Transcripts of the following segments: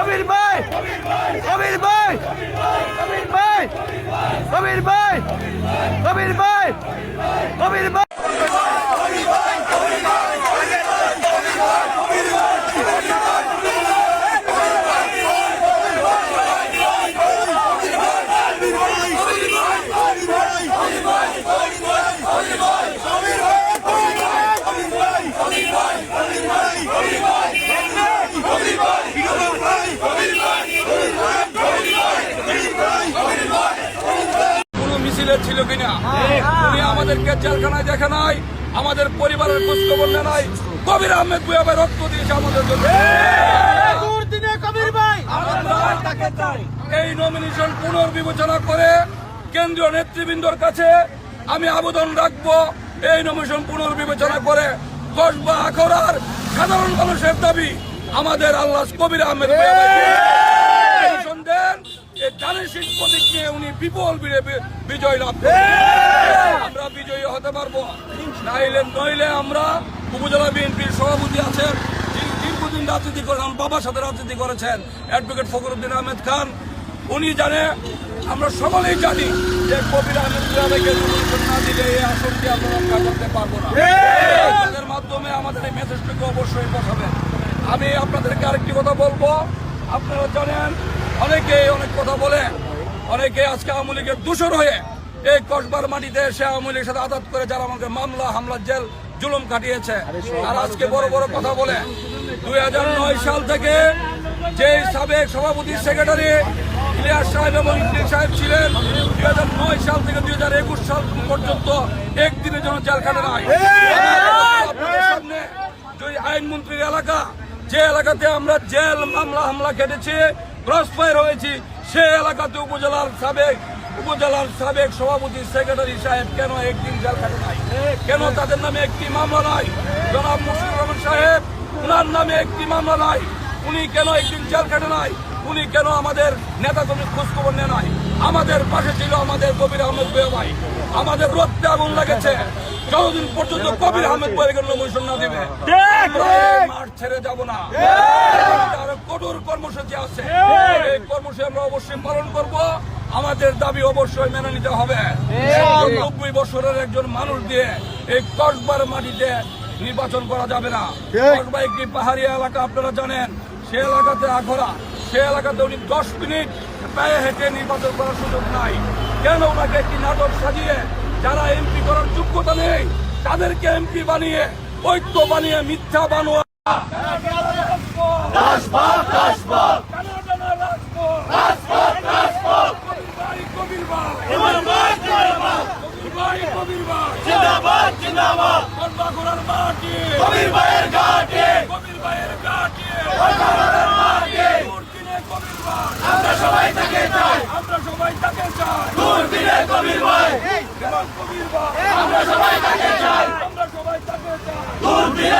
Amir Bey! Amir Bey! Amir Bey! Amir Bey! Amir Bey! Amir in the Bey! কিনা। উনি আমাদেরকে জেলখানায় দেখে নাই আমাদের পরিবারের খোঁজ খবর নেয় নাই। কবির আহমেদ বুয়াবে রক্ত দিয়েছে আমাদের জন্য। এই নমিনেশন পুনর্বিবেচনা করে কেন্দ্রীয় নেতৃবৃন্দর কাছে আমি আবেদন রাখব। এই নমিনেশন পুনর্বিবেচনা করে কসবা আখড়ার সাধারণ মানুষের দাবি আমাদের আল্লাহ কবির আহমেদ ধানের শীত প্রতীক নিয়ে উনি বিপুল বিজয় বিজয় লাভ আমরা বিজয়ী হতে পারব। নাইলে নইলে আমরা উপজেলা বিএনপির সভাপতি আছেন। দীর্ঘদিন রাজনীতি করেন আমার বাবার সাথে রাজনীতি করেছেন। অ্যাডভোকেট ফখরুদ্দিন আহমেদ খান। উনি জানে আমরা সকলেই জানি যে কবির আহমেদ না দিলে এই আসনটি আমরা রক্ষা করতে পারব না। তাদের মাধ্যমে আমাদের এই মেসেজটিকে অবশ্যই পৌঁছাবেন আমি আপনাদেরকে আরেকটি কথা বলব। আপনারা জানেন অনেকে অনেক কথা বলে অনেকে আজকে আওয়ামী লীগের দূষণ হয়ে এই কসবার মাটিতে এসে আওয়ামী লীগের সাথে আদাত করে যারা আমাকে মামলা হামলা জেল জুলুম কাটিয়েছে। আর আজকে বড় বড় কথা বলে। দু হাজার নয় সাল থেকে যে সাবেক সভাপতি সেক্রেটারি ইলিয়াস সাহেব এবং ইন্দ্রিক সাহেব ছিলেন দুই নয় সাল থেকে দুই হাজার একুশ সাল পর্যন্ত একদিনের জন্য জেল কাটে নাই। সামনে আইনমন্ত্রীর এলাকা যে এলাকাতে আমরা জেল মামলা হামলা কেটেছি ক্রস ফায়ার হয়েছি সে এলাকাতে উপজেলার সাবেক উপজেলার সাবেক সভাপতি সেক্রেটারি সাহেব কেন একদিন জেল কাটে নাই? কেন তাদের নামে একটি মামলা নাই? জনাব মুশির রহমান সাহেব উনার নামে একটি মামলা নাই। উনি কেন একদিন জেল কাটে নাই? উনি কেন আমাদের নেতা কর্মী খোঁজ খবর নেয় নাই? আমাদের পাশে ছিল আমাদের কবির আহমেদ বয়ে ভাই। আমাদের রক্তে আগুন লাগেছে। যতদিন পর্যন্ত কবির আহমেদ বয়ে নমিশন না। দেবে মাঠ ছেড়ে যাব না। কর্মসূচি আছে। এই কর্মসূচি আমরা অবশ্যই পালন করব। আমাদের দাবি অবশ্যই মেনে নিতে হবে। নব্বই বছরের একজন মানুষ দিয়ে এই কসবার মাটিতে নির্বাচন করা যাবে না। কসবা একটি পাহাড়ি এলাকা আপনারা জানেন? সে এলাকাতে আখড়া সে এলাকাতে উনি দশ মিনিট পায়ে হেঁটে নির্বাচন করার সুযোগ নাই। কেন ওনাকে একটি নাটক সাজিয়ে যারা এমপি করার যোগ্যতা নেই তাদেরকে এমপি বানিয়ে ঐক্য বানিয়ে মিথ্যা বানোয়া। রাজপথ ভাই জিন্দাবাদ জিন্দাবাদ। কবির ভাইয়ের ঘাটে কবির ভাইয়ের গাটি মাটি দুর্দিনে কবির ভাই আমরা সবাই তাকে চাই আমরা সবাই তাকে চাই দুর্দিনে কবির ভাই এবং কবির ভাই আমরা সবাই তাকে চাই আমরা সবাই তাকে চাই দুর্দিনে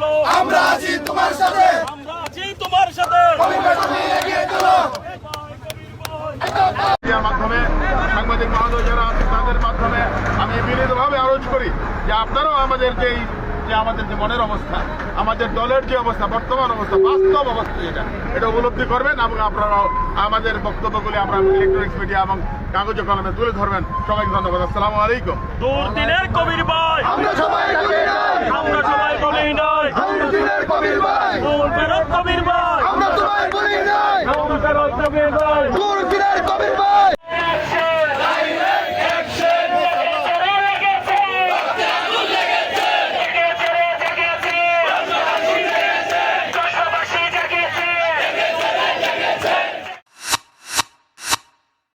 চলো। আমরা আছি তোমার সাথে। আমরা আছি তোমার সাথে। এগিয়ে চলো। মাধ্যমে সাংবাদিক মহোদয় যারা আছেন তাদের মাধ্যমে আমি বিনীতভাবে আরোজ করি যে আপনারাও আমাদের যে এই- যে আমাদের যে মনের অবস্থা আমাদের দলের যে অবস্থা বর্তমান অবস্থা বাস্তব অবস্থা যেটা এটা উপলব্ধি করবেন এবং আপনারাও আমাদের বক্তব্যগুলি আমরা ইলেকট্রনিক্স মিডিয়া এবং কাগজে কলমে তুলে ধরবেন। সবাইকে ধন্যবাদ। আসসালামু আলাইকুম। দুর্দিনের কবির ভাই। আমরা সবাই আমরা সবাই বলি নাই। দুর্দিনের কবির ভাই। কবির ভাই। আমরা তোমায় বলি কবির ভাই।